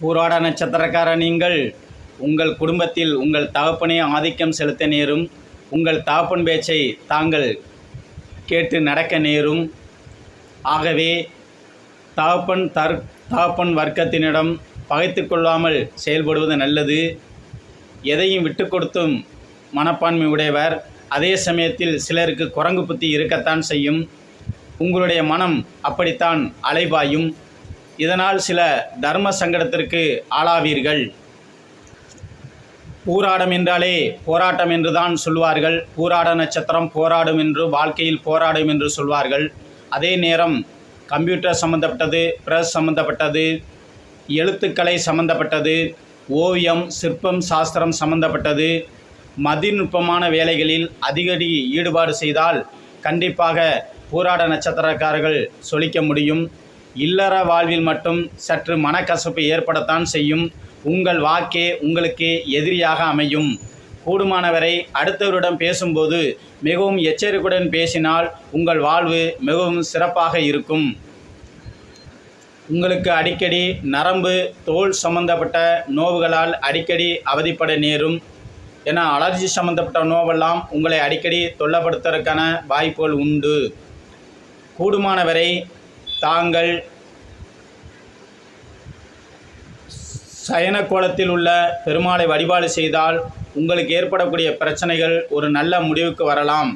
பூராட நட்சத்திரக்கார நீங்கள் உங்கள் குடும்பத்தில் உங்கள் தகப்பனே ஆதிக்கம் செலுத்த நேரும் உங்கள் தகப்பன் பேச்சை தாங்கள் கேட்டு நடக்க நேரும். ஆகவே தகப்பன் தர் தகப்பன் வர்க்கத்தினிடம் பகைத்து கொள்ளாமல் செயல்படுவது நல்லது. எதையும் விட்டு கொடுத்தும் மனப்பான்மை உடையவர். அதே சமயத்தில் சிலருக்கு குரங்கு புத்தி இருக்கத்தான் செய்யும். உங்களுடைய மனம் அப்படித்தான் அலைபாயும். இதனால் சில தர்ம சங்கடத்திற்கு ஆளாவீர்கள். பூராடம் என்றாலே போராட்டம் என்று தான் சொல்வார்கள். பூராட நட்சத்திரம் போராடும் என்று வாழ்க்கையில் போராடும் என்று சொல்வார்கள். அதே நேரம் கம்ப்யூட்டர் சம்மந்தப்பட்டது ப்ரெஸ் சம்மந்தப்பட்டது எழுத்துக்கலை சம்மந்தப்பட்டது ஓவியம் சிற்பம் சாஸ்திரம் சம்மந்தப்பட்டது மதிநுட்பமான வேலைகளில் அதிகடி ஈடுபாடு செய்தால் கண்டிப்பாக பூராட நட்சத்திரக்காரர்கள் சொலிக்க முடியும். இல்லற வாழ்வில் மட்டும் சற்று மனக்கசப்பை ஏற்படத்தான் செய்யும். உங்கள் வாக்கே உங்களுக்கு எதிரியாக அமையும். கூடுமானவரை அடுத்தவரிடம் பேசும்போது மிகவும் எச்சரிக்கையுடன் பேசினால் உங்கள் வாழ்வு மிகவும் சிறப்பாக இருக்கும். உங்களுக்கு அடிக்கடி நரம்பு தோல் சம்பந்தப்பட்ட நோவுகளால் அடிக்கடி அவதிப்பட நேரும். ஏன்னா அலர்ஜி சம்பந்தப்பட்ட நோவெல்லாம் உங்களை அடிக்கடி தொல்லப்படுத்துவதற்கான வாய்ப்புகள் உண்டு. கூடுமானவரை தாங்கள் சயன கோலத்தில் உள்ள பெருமாளை வழிபாடு செய்தால் உங்களுக்கு ஏற்படக்கூடிய பிரச்சனைகள் ஒரு நல்ல முடிவுக்கு வரலாம்.